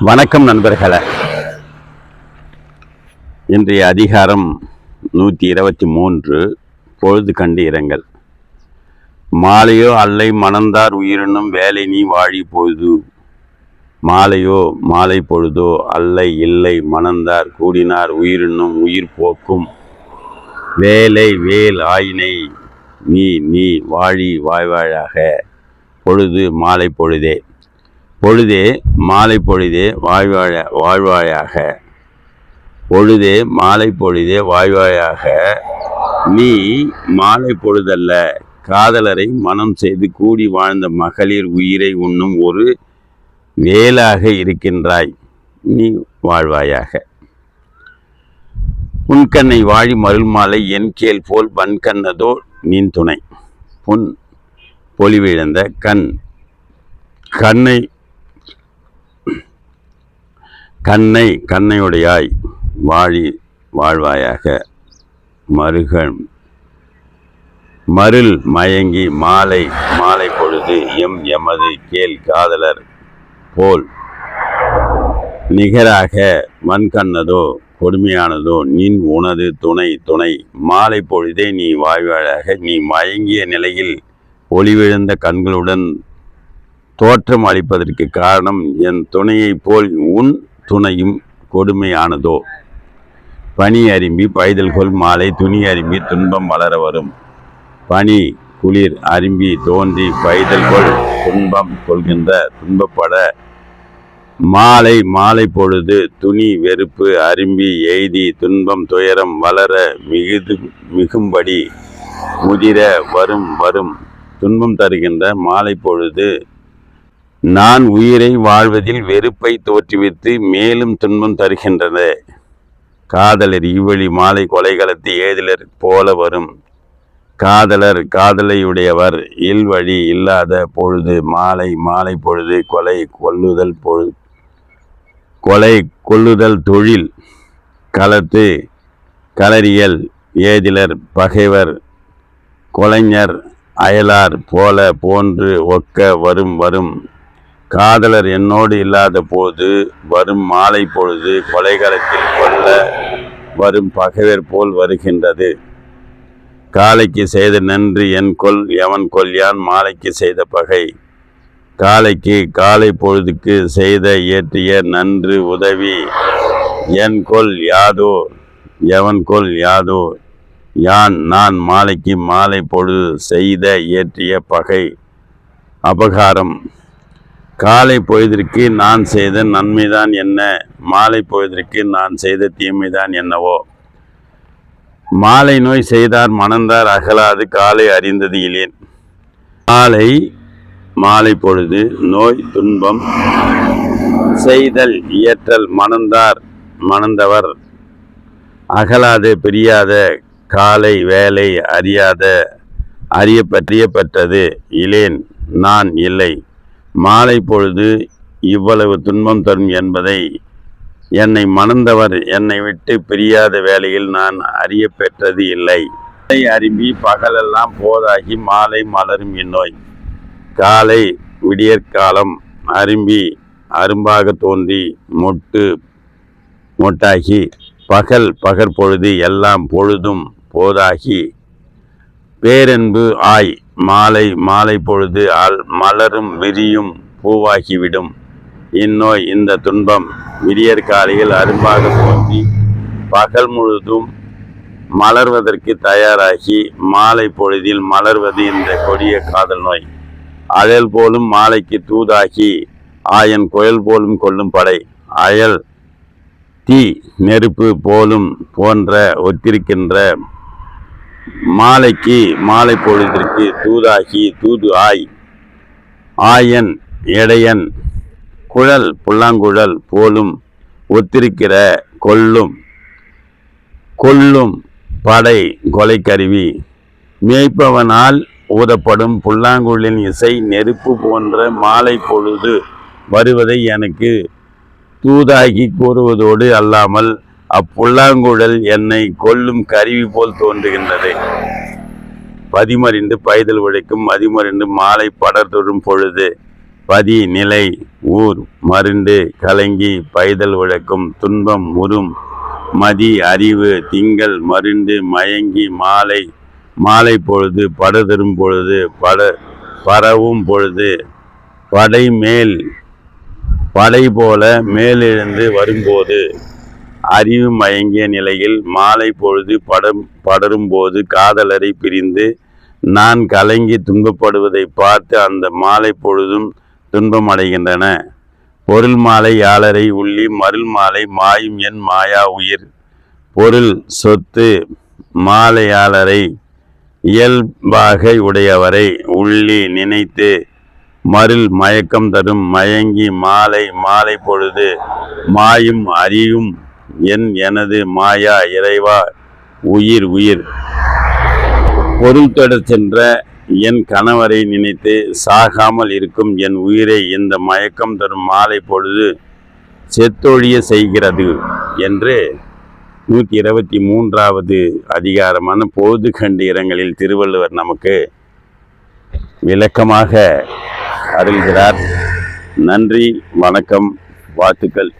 வணக்கம் நண்பர்களே. இன்றைய அதிகாரம் நூற்றி இருபத்தி மூன்று பொழுது கண்டு இரங்கல். மாலையோ அல்லை மணந்தார் உயிரினும் வேலை நீ வாழி பொழுது. மாலையோ மாலை பொழுதோ அல்லை இல்லை மணந்தார் கூடினார் உயிரினும் உயிர் போக்கும். வேலை வேல் ஆயினை நீ நீ வாழி வாய்வாழாக. பொழுது மாலை பொழுதே. பொழுதே மாலை பொழுதே வாழ்வாழ வாழ்வாயாக. பொழுதே மாலை பொழுதே வாழ்வாயாக. நீ மாலை பொழுதல்ல காதலரை மனம் செய்து கூடி வாழ்ந்த மகளிர் உயிரை உண்ணும் ஒரு வேலாக இருக்கின்றாய். நீ வாழ்வாயாக. உன்கண்ணை வாழி மருள் மாலை என் கேள் போல் வன்கண்ணதோ நின் துணை. புன் பொலிவிழந்த கண். கண்ணை கண்ணை கண்ணையுடையாய் வாழி வாழ்வாயாக மருகன். மருள் மயங்கி மாலை மாலை பொழுது எம் எமது கேள் காதலர் போல். நிகராக மண்கண்ணதோ கொடுமையானதோ நின் உனது துணை துணை. மாலை பொழுதே நீ வாழ்வாழாக நீ மயங்கிய நிலையில் ஒளிவிழுந்த கண்களுடன் தோற்றம் அளிப்பதற்கு காரணம் என் துணையைப் போல் உன் துணையும் கொடுமையானதோ? பனி அரும்பி பைதல் கொள் மாலை துணி அரும்பி துன்பம் வளர வரும். பனி குளிர் அரும்பி தோன்றி பைதல்கொள் துன்பம் கொள்கின்ற துன்பப்பட. மாலை மாலை பொழுது துணி வெறுப்பு அரும்பி எய்தி துன்பம் துயரம் வளர மிகுது மிகும்படி முதிர வரும் வரும். துன்பம் தருகின்ற மாலை பொழுது நான் உயிரை வாழ்வதில் வெறுப்பை தோற்றுவித்து மேலும் துன்பம் தருகின்றன. காதலர் இவ்வழி மாலை கொலைகளத்து ஏதிலர் போல வரும். காதலர் காதலையுடையவர் இல்வழி இல்லாத பொழுது மாலை மாலை பொழுது கொலை கொல்லுதல் பொழுது கொலை கொல்லுதல் தொழில் களத்து களரியல் ஏதிலர் பகைவர் கொலைஞர் அயலார் போல போன்று ஒக்க வரும் வரும் காதலர் என்னோடு இல்லாத போது வரும் மாலை பொழுது கொலைகளத்தில் கொள்ள வரும் பகைவர் போல் வருகின்றது. காலைக்கு செய்த நன்றி என் கொல் எவன் கொல்யான் மாலைக்கு செய்த பகை. காலைக்கு காலை பொழுதுக்கு செய்த இயற்றிய நன்று உதவி என் கொல் யாதோ எவன் கொல் யாதோ யான் நான் மாலைக்கு மாலை பொழுது செய்த இயற்றிய பகை. அபகாரம். காலை பொழுதிற்கு நான் செய்த நன்மைதான் என்ன? மாலை பொழுதிற்கு நான் செய்த தீமைதான் என்னவோ? மாலை நோய் செய்தார் மணந்தார் அகலாது காலை அறிந்தது இலேன் மாலை மாலை பொழுது நோய் துன்பம் செய்தல் இயற்றல் மணந்தார் மணந்தவர் அகலாது பிரியாத காலை வேலை அறியாத அறிய பற்றியப்பட்டது இலேன் நான் இல்லை. மாலை பொழுது இவ்வளவு துன்பம் தரும் என்பதை என்னை மணந்தவர் என்னை விட்டு பிரியாத வேளையில் நான் அறிய பெற்றது இல்லை. மாலை அரும்பி பகலெல்லாம் போதாகி மாலை மலரும் இந்நோய். காலை விடியற்காலம் அரும்பி அரும்பாக தோன்றி மொட்டு மொட்டாகி பகல் பகற்பொழுது எல்லாம் பொழுதும் போதாகி பேரன்பு ஆய் மாலை மாலை பொழுது அல் மலரும் விரியும் பூவாகிவிடும். இந்நோய் இந்த துன்பம் விரியற் காலையில் அரும்பாக தோன்றி பகல் முழுதும் மலர்வதற்கு தயாராகி மாலை பொழுதில் மலர்வது இந்த கொடிய காதல் நோய். அயல் போலும் மாலைக்கு தூதாகி ஆயன் குயல் போலும் கொள்ளும் படை. அயல் தீ நெருப்பு போலும் போன்ற ஒத்திருக்கின்ற மாலைக்கு மாலை பொழுதிற்கு தூதாகி தூது ஆய். ஆயன் எடையன் குழல் புல்லாங்குழல் போலும் ஒத்திருக்கிற கொல்லும் கொல்லும் படை கொலைக்கருவி. மேய்ப்பவனால் ஊதப்படும் புல்லாங்குழலின் இசை நெருப்பு போன்ற மாலை பொழுது வருவதை எனக்கு தூதாகி கூறுவதோடு அல்லாமல் அப்புல்லாங்குழல் என்னை கொல்லும் கருவி போல் தோன்றுகின்றது. பதிமறிந்து பைதல் உழைக்கும் மதிமறிந்து மாலை படர்தொடும் பொழுது பதி நிலை ஊர் மருண்டு கலங்கி பைதல் உழைக்கும் துன்பம் உறும் மதி அறிவு திங்கள் மருண்டு மயங்கி மாலை மாலை பொழுது படுதரும் பொழுது பட பரவும் பொழுது படை மேல் படை போல மேலெழுந்து வரும்போது அறிவு மயங்கிய நிலையில் மாலை பொழுது படம் படரும்போது காதலரை பிரிந்து நான் கலங்கி துன்பப்படுவதை பார்த்து அந்த மாலை பொழுதும் துன்பமடைகின்றன. பொருள் மாலை யாழரை உள்ளி மருள் மாலை மாயும் என் மாயா உயிர். பொருள் சொத்து மாலையாளரை இயல்பாக உடையவரை உள்ளி நினைத்து மருள் மயக்கம் தரும் மயங்கி மாலை மாலை பொழுது மாயும் அறியும் என் எனது மாயா இறைவா உயிர் உயிர். பொருள் தொடர் சென்ற என் கணவரை நினைத்து சாகாமல் இருக்கும் என் உயிரை இந்த மயக்கம் தரும் மாலை பொழுது செத்தொழிய செய்கிறது என்று நூற்றி இருபத்தி மூன்றாவது அதிகாரமான பொழுது இடங்களில் திருவள்ளுவர் நமக்கு விளக்கமாக அருள்கிறார். நன்றி வணக்கம் வாழ்த்துக்கள்.